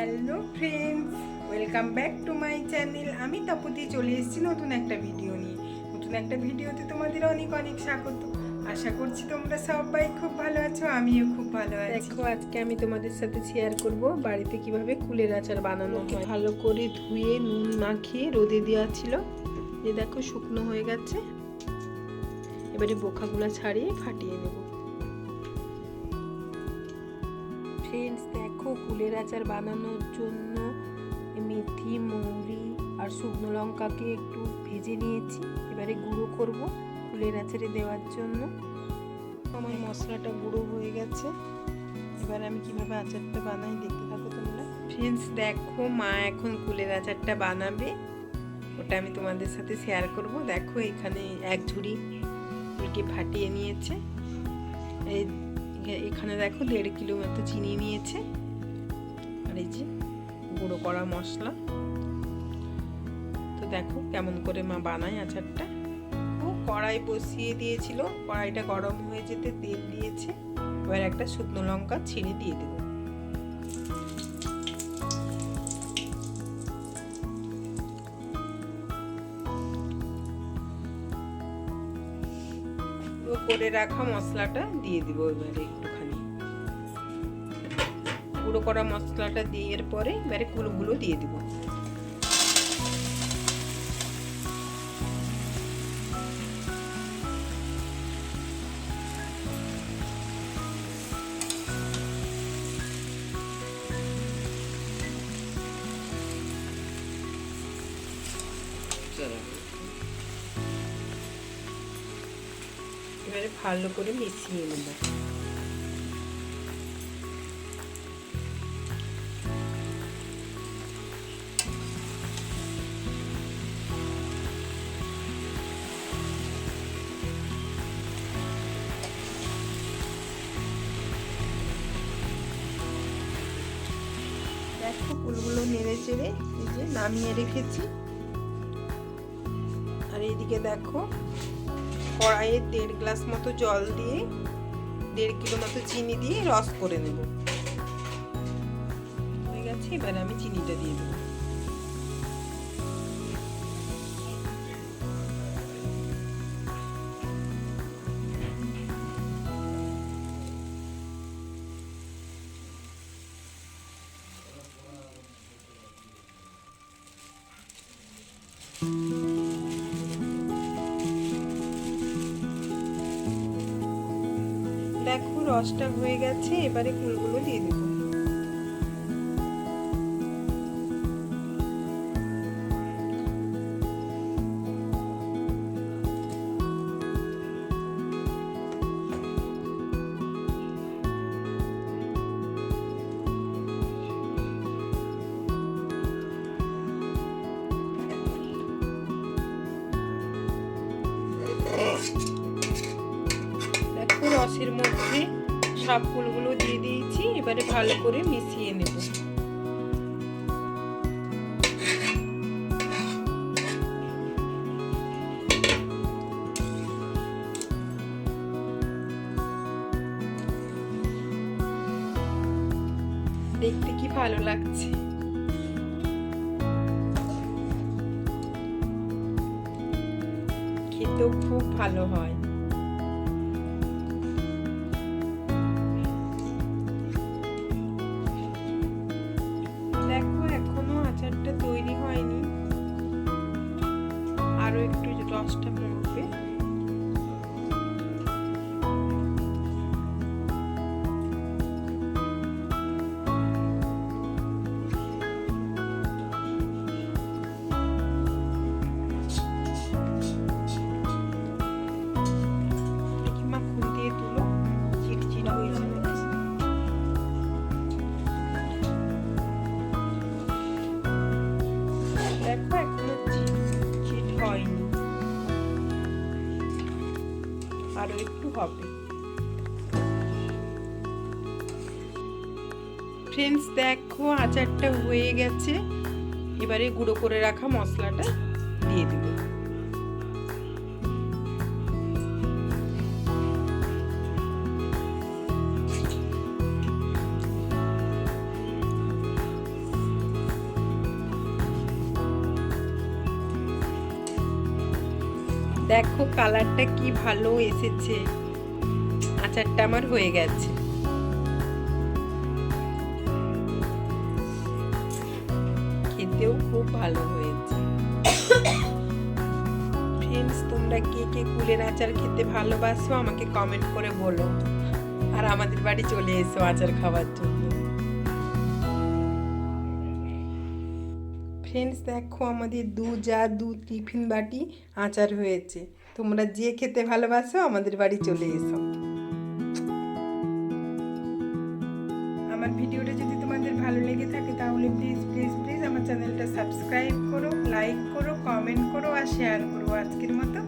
Hello friends welcome back to my channel. আমি তপতি চলে এসেছি নতুন একটা ভিডিও নিয়ে। নতুন একটা ভিডিওতে তোমাদের অনেক অনেক স্বাগত। আশা করছি তোমরা সবাই খুব ভালো আছো আমিও খুব ভালো আছি। দেখো আজকে আমি তোমাদের সাথে শেয়ার করব বাড়িতে কীভাবে কুলের আচার বানানো হয়। ভালো করে ধুয়ে নুন মাখিয়ে রোদে দেওয়া ছিল। যে দেখো শুকনো হয়ে গেছে। এবারে বোখাগুলো ছাড়িয়ে ফাটিয়ে নেব। ফ্রেন্ডস দেখো কুলের আচার বানানোর জন্য মেথি, মৌরি আর শুকনো লঙ্কাকে একটু ভেজে নিয়েছি। এবারে গুঁড়ো করব কুলের আচারে দেওয়ার জন্য। আমার মশলাটা গুঁড়ো হয়ে গেছে। এবার আমি কীভাবে আচারটা বানাই দেখতে থাকো তোমরা। ফ্রেন্ডস দেখো মা এখন কুলের আচারটা বানাবে। ওটা আমি তোমাদের সাথে শেয়ার করব। দেখো এখানে এক ঝুড়ি কুলকে ফাটিয়ে নিয়েছে। এই এখানে দেখো দেড় কিলো মতো চিনি নিয়েছে। আর এই যে গুঁড়ো করা মশলা। তো দেখো কেমন করে মা বানায় আচারটা। ও কড়াই বসিয়ে দিয়েছিল, কড়াইটা গরম হয়ে যেতে তেল দিয়েছে। এবার একটা শুকনো লঙ্কা ছিঁড়ে দিয়ে দেবো। করে রাখা মশলাটা দিয়ে দিব এবারে একটুখানি। গুঁড়ো করা মশলাটা দিয়ে পরে এবারে কুলগুলো দিয়ে দিব। এবারে ভালো করে মিশিয়ে নেব। দেখো ফুলগুলো নেড়ে চেড়ে এই যে নামিয়ে রেখেছি। আর এইদিকে দেখো কড়াইয়ে দেড় গ্লাস মতো জল দিয়ে, দেড় কিলো মতো চিনি দিয়ে রস করে নেব। হয়ে গেছে, এবার আমি চিনিটা দিয়ে দেবো। দেখো রসটা হয়ে গেছে এবারে কুলগুলো দিয়ে দেবো। রসের মধ্যে সব ফুলগুলো দিয়ে দিয়েছি, এবারে ভালো করে মিশিয়ে নেব। দেখতে কি ভালো লাগছে। খেতেও খুব ভালো হয়। একটু রসটা আরও একটু হবে। ফ্রেন্ডস দেখো, আচারটা হয়ে গেছে। এবারে গুঁড়ো করে রাখা মশলাটা দিয়ে দেব। দেখো কালারটা কি ভালো এসেছে। আচারটা আমার হয়ে গেছে। খেতেও খুব ভালো হয়েছে। ফ্রেন্ডস তোমরা কে কে কুলের আচার খেতে ভালোবাসো আমাকে কমেন্ট করে বলো। আর আমাদের বাড়ি চলে এসো আচার খাওয়ার জন্য। ফ্রেন্ডস দেখো আমাদের দু যা, দু টিফিন বাটি আচার হয়েছে। তোমরা যে খেতে ভালোবাসো, আমাদের বাড়ি চলে এসো। আমার ভিডিওটা যদি তোমাদের ভালো লেগে থাকে, তাহলে প্লিজ প্লিজ প্লিজ আমার চ্যানেলটা সাবস্ক্রাইব করো লাইক করো কমেন্ট করো, আর শেয়ার করো আজকের মতো।